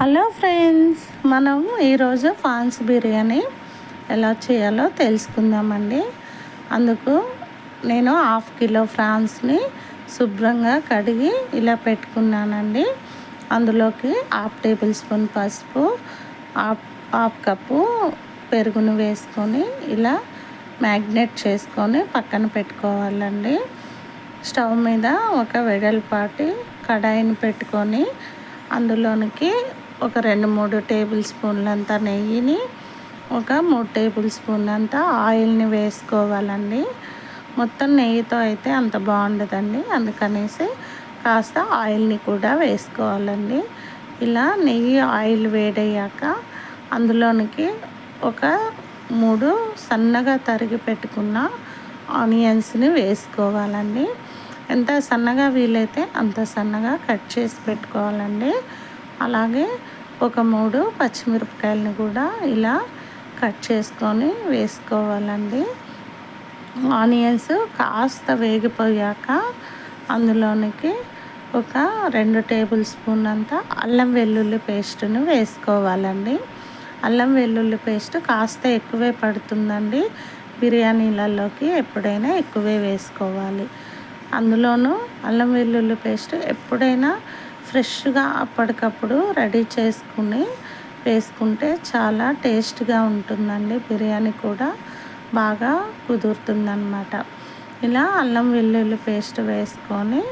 Hello friends మనం ఈరోజు fans biryani ఎలా చేయాలో తెలుసుకుందామండి. అందుకు నేను హాఫ్ కిలో ఫ్రాన్స్ని శుభ్రంగా కడిగి ఇలా పెట్టుకున్నానండి. అందులోకి హాఫ్ టేబుల్ స్పూన్ పసుపు హాఫ్ హాఫ్ కప్పు పెరుగును వేసుకొని ఇలా మ్యాగ్నేట్ చేసుకొని పక్కన పెట్టుకోవాలండి. స్టవ్ మీద ఒక వెడల్పాటి కడాయిని పెట్టుకొని అందులోనికి ఒక రెండు మూడు టేబుల్ స్పూన్లంత నెయ్యిని ఒక మూడు టేబుల్ స్పూన్లంత ఆయిల్ని వేసుకోవాలండి. మొత్తం నెయ్యితో అయితే అంత బాగుండదండి. అందుకనేసి కాస్త ఆయిల్ని కూడా వేసుకోవాలండి. ఇలా నెయ్యి ఆయిల్ వేడయ్యాక అందులోనికి ఒక మూడు సన్నగా తరిగి పెట్టుకున్న ఆనియన్స్ని వేసుకోవాలండి. ఎంత సన్నగా వీలైతే అంత సన్నగా కట్ చేసి పెట్టుకోవాలండి. అలాగే ఒక మూడు పచ్చిమిరపకాయలను కూడా ఇలా కట్ చేసుకొని వేసుకోవాలండి. ఆనియన్స్ కాస్త వేగిపోయాక అందులోనికి ఒక రెండు టేబుల్ స్పూన్ అంతా అల్లం వెల్లుల్లి పేస్ట్ను వేసుకోవాలండి. అల్లం వెల్లుల్లి పేస్ట్ కాస్త ఎక్కువే పడుతుందండి. బిర్యానీలలోకి ఎప్పుడైనా ఎక్కువే వేసుకోవాలి. అందులోనూ అల్లం వెల్లుల్లి పేస్ట్ ఎప్పుడైనా ఫ్రెష్గా అప్పటికప్పుడు రెడీ చేసుకుని వేసుకుంటే చాలా టేస్ట్గా ఉంటుందండి. బిర్యానీ కూడా బాగా కుదురుతుందన్నమాట. ఇలా అల్లం వెల్లుల్లి పేస్ట్ వేసుకొని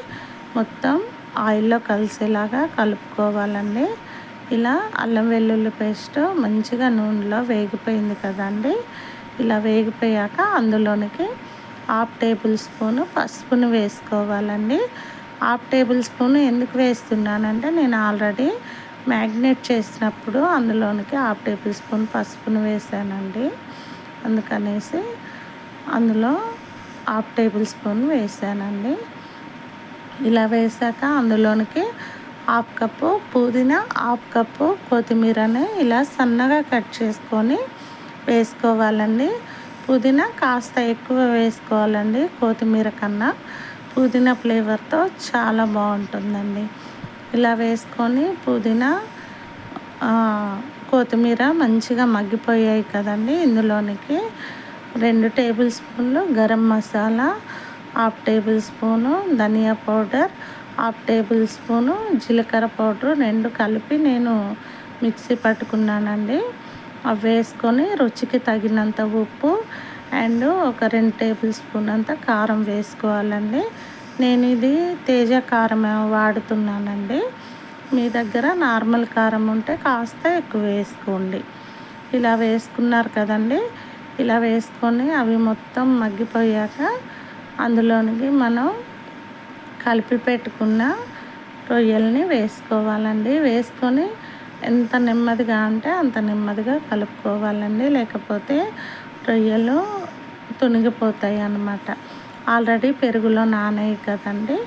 మొత్తం ఆయిల్లో కలిసేలాగా కలుపుకోవాలండి. ఇలా అల్లం వెల్లుల్లి పేస్ట్ మంచిగా నూనెలో వేగిపోయింది కదండి. ఇలా వేగిపోయాక అందులోనికి హాఫ్ టేబుల్ స్పూన్ పసుపును వేసుకోవాలండి. హాఫ్ టేబుల్ స్పూన్ ఎందుకు వేస్తున్నానంటే నేను ఆల్రెడీ మ్యాగ్నేట్ చేసినప్పుడు అందులోనికి హాఫ్ టేబుల్ స్పూన్ పసుపును వేసానండి. అందుకనేసి అందులో హాఫ్ టేబుల్ స్పూన్ వేసానండి. ఇలా వేసాక అందులోనికి హాఫ్ కప్పు పుదీనా హాఫ్ కప్పు కొత్తిమీరని ఇలా సన్నగా కట్ చేసుకొని వేసుకోవాలండి. పుదీనా కాస్త ఎక్కువ వేసుకోవాలండి కొత్తిమీర కన్నా. పుదీనా ఫ్లేవర్తో చాలా బాగుంటుందండి. ఇలా వేసుకొని పుదీనా కొత్తిమీర మంచిగా మగ్గిపోయాయి కదండి ఇందులోనికి. రెండు టేబుల్ స్పూన్లు garam masala half tablespoon ధనియా పౌడర్ హాఫ్ టేబుల్ స్పూను జీలకర్ర పౌడర్ రెండు కలిపి నేను మిక్సీ పట్టుకున్నానండి. అవి వేసుకొని రుచికి తగినంత ఉప్పు అండ్ ఒక రెండు టేబుల్ స్పూన్ అంత కారం వేసుకోవాలండి. నేను ఇది తేజ కారం వాడుతున్నానండి. మీ దగ్గర నార్మల్ కారం ఉంటే కాస్త ఎక్కువ వేసుకోండి. ఇలా వేసుకున్నారు కదండి. ఇలా వేసుకొని అవి మొత్తం మగ్గిపోయాక అందులోనికి మనం కలిపి పెట్టుకున్న రొయ్యల్ని వేసుకోవాలండి. వేసుకొని ఎంత నెమ్మదిగా అంటే అంత నెమ్మదిగా కలుపుకోవాలండి. లేకపోతే రొయ్యలు తునిగిపోతాయి అన్నమాట ఆల్రెడీ పెరుగులో నానాయి కదండి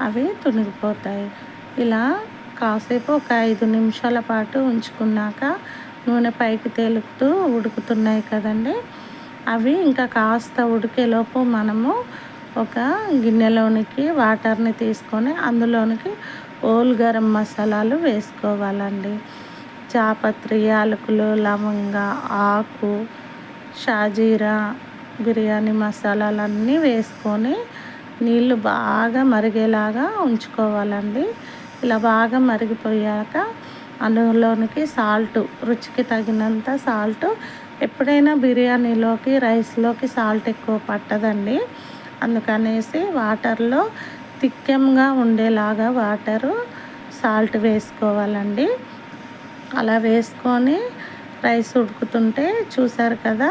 అవి తునిగిపోతాయి. ఇలా కాసేపు ఒక ఐదు నిమిషాల పాటు ఉంచుకున్నాక నూనె పైకి తేలుకుతూ ఉడుకుతున్నాయి కదండి. అవి ఇంకా కాస్త ఉడికేలోపు మనము ఒక గిన్నెలోనికి వాటర్ని తీసుకొని అందులోనికి ఓల్ గరం మసాలాలు వేసుకోవాలండి. చాపత్రి యాలకులు లవంగ ఆకు షాజీరా బిర్యానీ మసాలాలన్నీ వేసుకొని నీళ్ళు బాగా మరిగేలాగా ఉంచుకోవాలండి. ఇలా బాగా మరిగిపోయాక అందులోనికి సాల్ట్ రుచికి తగినంత సాల్ట్. ఎప్పుడైనా బిర్యానీలోకి రైస్లోకి సాల్ట్ ఎక్కువ పట్టదండి. అందుకనేసి వాటర్లో తిక్కెంగా ఉండేలాగా వాటరు సాల్ట్ వేసుకోవాలండి. అలా వేసుకొని రైస్ ఉడుకుతుంటే చూసారు కదా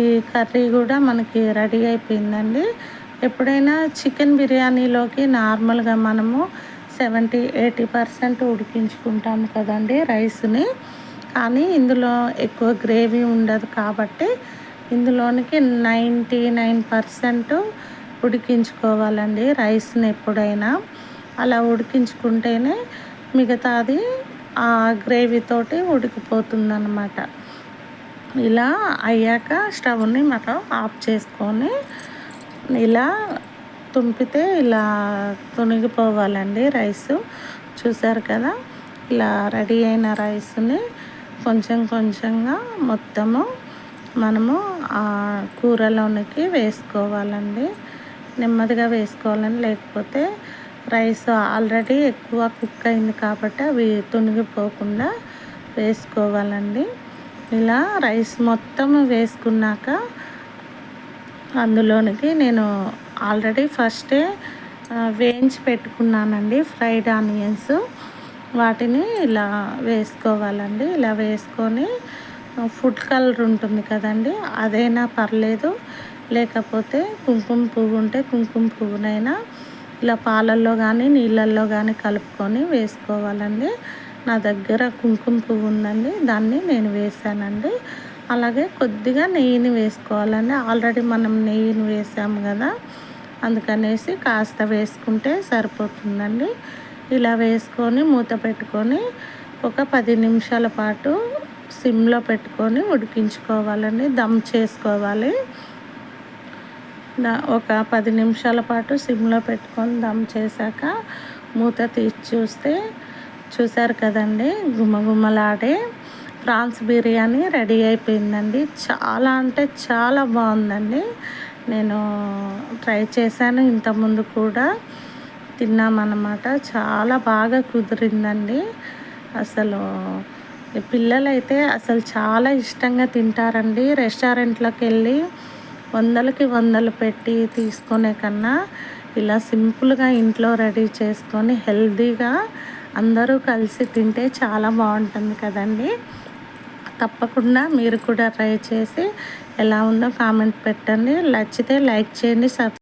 ఈ కర్రీ కూడా మనకి రెడీ అయిపోయిందండి. ఎప్పుడైనా చికెన్ బిర్యానీలోకి నార్మల్గా మనము సెవెంటీ ఎయిటీ పర్సెంట్ ఉడికించుకుంటాం కదండి రైస్ని. కానీ ఇందులో ఎక్కువ గ్రేవీ ఉండదు కాబట్టి ఇందులోనికి నైంటీ నైన్ పర్సెంట్ ఉడికించుకోవాలండి రైస్ని ఎప్పుడైనా. అలా ఉడికించుకుంటేనే మిగతాది ఆ గ్రేవీతోటి ఉడికిపోతుందన్నమాట. ఇలా అయ్యాక స్టవ్ని మనం ఆఫ్ చేసుకొని ఇలా తుంపితే ఇలా తునిగిపోవాలండి రైస్. చూసారు కదా? ఇలా రెడీ అయిన రైస్ని కొంచెం కొంచెంగా మొత్తము మనము ఆ కూరలోనికి వేసుకోవాలండి. నెమ్మదిగా వేసుకోవాలని లేకపోతే రైస్ ఆల్రెడీ ఎక్కువ కుక్ అయింది కాబట్టి అవి తునిగిపోకుండా వేసుకోవాలండి. ఇలా రైస్ మొత్తం వేసుకున్నాక అందులోనికి నేను ఆల్రెడీ ఫస్టే వేయించి పెట్టుకున్నానండి ఫ్రైడ్ ఆనియన్స్. వాటిని ఇలా వేసుకోవాలండి. ఇలా వేసుకొని ఫుడ్ కలర్ ఉంటుంది కదండి అదైనా పర్లేదు. లేకపోతే కుంకుమ పువ్వు ఉంటే కుంకుమ పువ్వునైనా ఇలా పాలల్లో కానీ నీళ్ళల్లో కానీ కలుపుకొని వేసుకోవాలండి. నా దగ్గర కుంకుమ పువ్వు ఉందండి. దాన్ని నేను వేసానండి అలాగే కొద్దిగా నెయ్యిని వేసుకోవాలండి. ఆల్రెడీ మనం నెయ్యిని వేసాము కదా. అందుకనేసి కాస్త వేసుకుంటే సరిపోతుందండి. ఇలా వేసుకొని మూత పెట్టుకొని ఒక పది నిమిషాల పాటు సిమ్లో పెట్టుకొని ఉడికించుకోవాలండి. దమ్ చేసుకోవాలి. ఒక పది నిమిషాల పాటు సిమ్లో పెట్టుకొని దమ్ చేశాక మూత తీసి చూస్తే చూసారు కదండి? గుమ్మగుమ్మలాడే ప్రాన్స్ బిర్యానీ రెడీ అయిపోయిందండి. చాలా అంటే చాలా బాగుందండి. నేను ట్రై చేశాను. ఇంతకుముందు కూడా తిన్నామన్నమాట. చాలా బాగా కుదిరిందండి. అసలు పిల్లలైతే అసలు చాలా ఇష్టంగా తింటారండి. రెస్టారెంట్లోకి వెళ్ళి వందలకి వందలు పెట్టి తీసుకునే కన్నా ఇలా సింపుల్గా ఇంట్లో రెడీ చేసుకొని హెల్తీగా అందరూ కలిసి తింటే చాలా బాగుంటుంది కదండి. తప్పకుండా మీరు కూడా ట్రై చేసి ఎలా ఉందో కామెంట్ పెట్టండి. నచ్చితే లైక్ చేయండి సబ్